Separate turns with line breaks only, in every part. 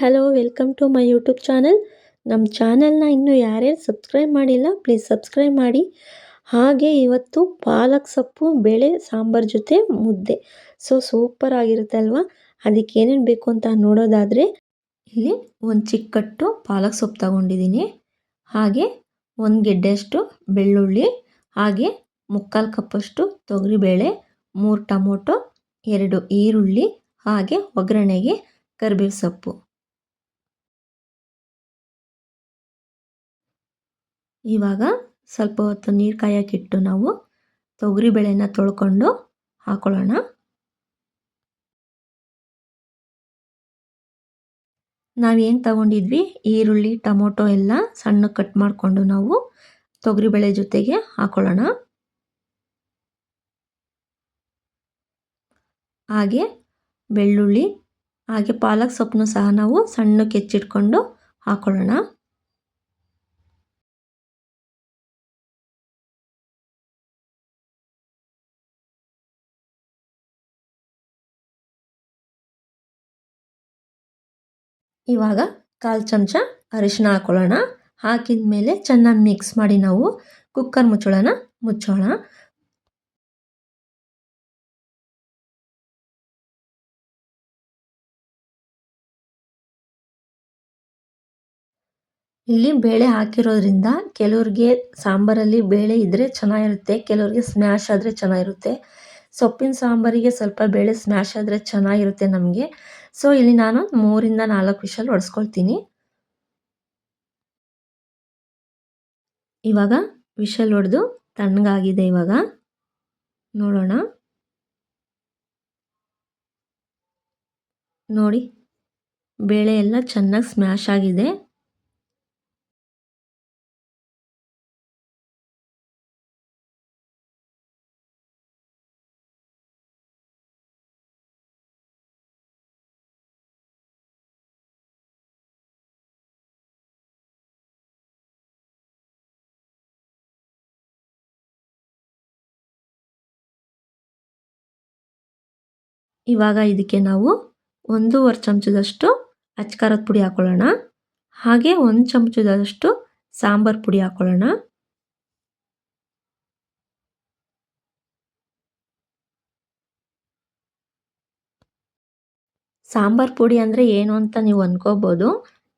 Hello, welcome to my YouTube channel. ನಮ್ಮ ಚಾನಲ್ನ ಇನ್ನೂ ಯಾರ್ಯಾರು ಸಬ್ಸ್ಕ್ರೈಬ್ ಮಾಡಿಲ್ಲ, ಪ್ಲೀಸ್ ಸಬ್ಸ್ಕ್ರೈಬ್ ಮಾಡಿ. ಹಾಗೆ ಇವತ್ತು ಪಾಲಕ್ ಸೊಪ್ಪು, ಬೇಳೆ, ಸಾಂಬಾರು ಜೊತೆ ಮುದ್ದೆ. ಸೊ, ಸೂಪರ್ ಆಗಿರುತ್ತೆ ಅಲ್ವಾ? ಅದಕ್ಕೆ ಏನೇನು ಬೇಕು ಅಂತ ನೋಡೋದಾದರೆ, ಇಲ್ಲಿ ಒಂದು ಚಿಕ್ಕಟ್ಟು ಪಾಲಕ್ ಸೊಪ್ಪು ತಗೊಂಡಿದ್ದೀನಿ. ಹಾಗೆ ಒಂದು ಗೆಡ್ಡೆಯಷ್ಟು ಬೆಳ್ಳುಳ್ಳಿ, ಹಾಗೆ ಮುಕ್ಕಾಲು ಕಪ್ಪಷ್ಟು ತೊಗರಿಬೇಳೆ, ಮೂರು ಟೊಮೊಟೊ, ಎರಡು ಈರುಳ್ಳಿ, ಹಾಗೆ ಒಗ್ಗರಣೆಗೆ ಕರಿಬೇವು ಸೊಪ್ಪು. ಇವಾಗ ಸ್ವಲ್ಪ ಹೊತ್ತು ನೀರು ಕಾಯೋಕ್ಕಿಟ್ಟು ನಾವು ತೊಗರಿ ಬೇಳೆನ ತೊಳ್ಕೊಂಡು ಹಾಕೊಳ್ಳೋಣ. ನಾವೇನು ತಗೊಂಡಿದ್ವಿ? ಈರುಳ್ಳಿ, ಟೊಮೊಟೊ ಎಲ್ಲ ಸಣ್ಣ ಕಟ್ ಮಾಡಿಕೊಂಡು ನಾವು ತೊಗರಿಬೇಳೆ ಜೊತೆಗೆ ಹಾಕೊಳ್ಳೋಣ. ಹಾಗೆ ಬೆಳ್ಳುಳ್ಳಿ, ಹಾಗೆ ಪಾಲಕ್ ಸೊಪ್ಪನ್ನು ಸಹ ನಾವು ಸಣ್ಣಕ್ಕೆ ಹೆಚ್ಚಿಟ್ಕೊಂಡು ಹಾಕೊಳ್ಳೋಣ. ಇವಾಗ ಕಾಲು ಚಮಚ ಅರಿಶಿನ ಹಾಕೊಳ್ಳೋಣ. ಹಾಕಿದ ಮೇಲೆ ಚೆನ್ನಾಗಿ ಮಿಕ್ಸ್ ಮಾಡಿ ನಾವು ಕುಕ್ಕರ್ ಮುಚ್ಚೋಣ ಮುಚ್ಚೋಣ. ಇಲ್ಲಿ ಬೇಳೆ ಹಾಕಿರೋದ್ರಿಂದ ಕೆಲವ್ರಿಗೆ ಸಾಂಬಾರಲ್ಲಿ ಬೇಳೆ ಇದ್ದರೆ ಚೆನ್ನಾಗಿರುತ್ತೆ, ಕೆಲವ್ರಿಗೆ ಸ್ಮ್ಯಾಶ್ ಆದರೆ ಚೆನ್ನಾಗಿರುತ್ತೆ. ಸೊಪ್ಪಿನ ಸಾಂಬಾರಿಗೆ ಸ್ವಲ್ಪ ಬೇಳೆ ಸ್ಮ್ಯಾಶ್ ಆದರೆ ಚೆನ್ನಾಗಿರುತ್ತೆ ನಮಗೆ. ಸೊ ಇಲ್ಲಿ ನಾನು ಮೂರಿಂದ ನಾಲ್ಕು ವಿಷಲ್ ಹೊಡೆಸ್ಕೊಳ್ತೀನಿ ಇವಾಗ ವಿಷಲ್ ಹೊಡೆದು ತಣ್ಣಗಾಗಿದೆ ಇವಾಗ. ನೋಡೋಣ. ನೋಡಿ, ಬೇಳೆ ಎಲ್ಲ ಚೆನ್ನಾಗಿ ಸ್ಮ್ಯಾಶ್ ಆಗಿದೆ. ಇವಾಗ ಇದಕ್ಕೆ ನಾವು ಒಂದೂವರೆ ಚಮಚದಷ್ಟು ಅಚ್ಕಾರದ ಪುಡಿ ಹಾಕೊಳ್ಳೋಣ. ಹಾಗೆ ಒಂದು ಚಮಚದಷ್ಟು ಸಾಂಬಾರು ಪುಡಿ ಹಾಕೊಳ್ಳೋಣ. ಸಾಂಬಾರು ಪುಡಿ ಅಂದರೆ ಏನು ಅಂತ ನೀವು ಅಂದ್ಕೋಬೋದು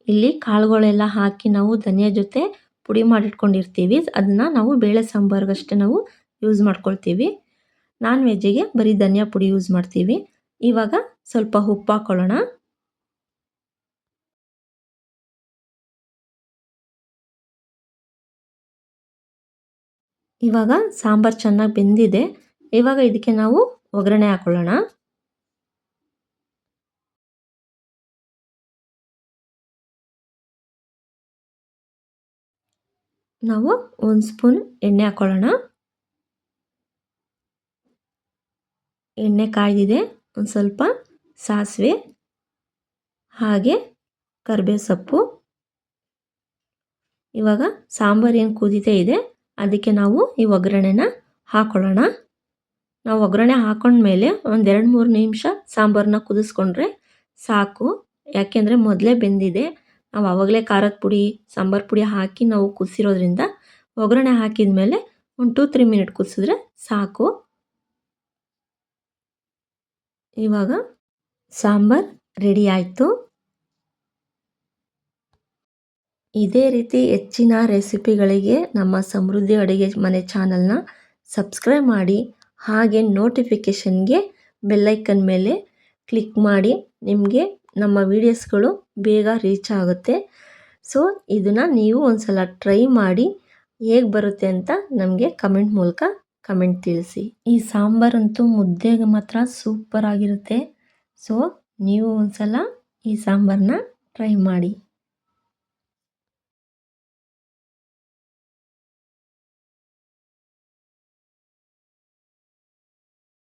ಇಲ್ಲಿ ಕಾಳುಗಳೆಲ್ಲ ಹಾಕಿ ನಾವು ಧನಿಯಾ ಜೊತೆ ಪುಡಿ ಮಾಡಿಟ್ಕೊಂಡಿರ್ತೀವಿ. ಅದನ್ನು ನಾವು ಬೇಳೆ ಸಾಂಬಾರಿಗಷ್ಟೇ ನಾವು ಯೂಸ್ ಮಾಡ್ಕೊಳ್ತೀವಿ. ನಾನ್ ವೆಜ್ಜಿಗೆ ಬರೀ ಧನಿಯಾ ಪುಡಿ ಯೂಸ್ ಮಾಡ್ತೀವಿ. ಇವಾಗ ಸ್ವಲ್ಪ ಉಪ್ಪು ಹಾಕೊಳ್ಳೋಣ. ಇವಾಗ ಸಾಂಬಾರು ಚೆನ್ನಾಗಿ ಬೆಂದಿದೆ. ಇವಾಗ ಇದಕ್ಕೆ ನಾವು ಒಗ್ಗರಣೆ ಹಾಕೊಳ್ಳೋಣ. ನಾವು ಒಂದು ಸ್ಪೂನ್ ಎಣ್ಣೆ ಹಾಕೊಳ್ಳೋಣ. ಎಣ್ಣೆ ಕಾಯ್ದಿದೆ. ಒಂದು ಸ್ವಲ್ಪ ಸಾಸಿವೆ, ಹಾಗೆ ಕರಿಬೇವು ಸೊಪ್ಪು. ಇವಾಗ ಸಾಂಬಾರು ಏನು ಕುದೀತಾ ಇದೆ, ಅದಕ್ಕೆ ನಾವು ಈ ಒಗ್ಗರಣೆನ ಹಾಕೊಳ್ಳೋಣ. ನಾವು ಒಗ್ಗರಣೆ ಹಾಕೊಂಡ್ಮೇಲೆ ಒಂದೆರಡು ಮೂರು ನಿಮಿಷ ಸಾಂಬಾರನ್ನ ಕುದಿಸ್ಕೊಂಡ್ರೆ ಸಾಕು. ಯಾಕೆಂದರೆ ಮೊದಲೇ ಬೆಂದಿದೆ. ನಾವು ಆವಾಗಲೇ ಖಾರದ ಪುಡಿ, ಸಾಂಬಾರು ಪುಡಿ ಹಾಕಿ ನಾವು ಕುದಿಸಿರೋದ್ರಿಂದ ಒಗ್ಗರಣೆ ಹಾಕಿದ ಮೇಲೆ ಒಂದು ಟೂ ತ್ರೀ ಮಿನಿಟ್ ಕುದಿಸಿದ್ರೆ ಸಾಕು. ಇವಾಗ ಸಾಂಬಾರ್ ರೆಡಿ ಆಯಿತು. ಇದೇ ರೀತಿ ಹೆಚ್ಚಿನ ರೆಸಿಪಿಗಳಿಗೆ ನಮ್ಮ ಸಮೃದ್ಧಿ ಅಡುಗೆ ಮನೆ ಚಾನಲ್ನ ಸಬ್ಸ್ಕ್ರೈಬ್ ಮಾಡಿ, ಹಾಗೆ ನೋಟಿಫಿಕೇಷನ್ಗೆ ಬೆಲ್ಲೈಕನ್ ಮೇಲೆ ಕ್ಲಿಕ್ ಮಾಡಿ, ನಿಮಗೆ ನಮ್ಮ ವೀಡಿಯೋಸ್ಗಳು ಬೇಗ ರೀಚ್ ಆಗುತ್ತೆ. ಸೊ, ಇದನ್ನು ನೀವು ಒಂದು ಸಲ ಟ್ರೈ ಮಾಡಿ ಹೇಗೆ ಬರುತ್ತೆ ಅಂತ ನಮಗೆ ಕಮೆಂಟ್ ಮೂಲಕ ಕಮೆಂಟ್ ತಿಳಿಸಿ. ಈ ಸಾಂಬಾರಂತೂ ಮುದ್ದೆಗೆ ಮಾತ್ರ ಸೂಪರ್ ಆಗಿರುತ್ತೆ. ಸೊ ನೀವು ಒಂದ್ಸಲ ಈ ಸಾಂಬಾರನ್ನ ಟ್ರೈ ಮಾಡಿ.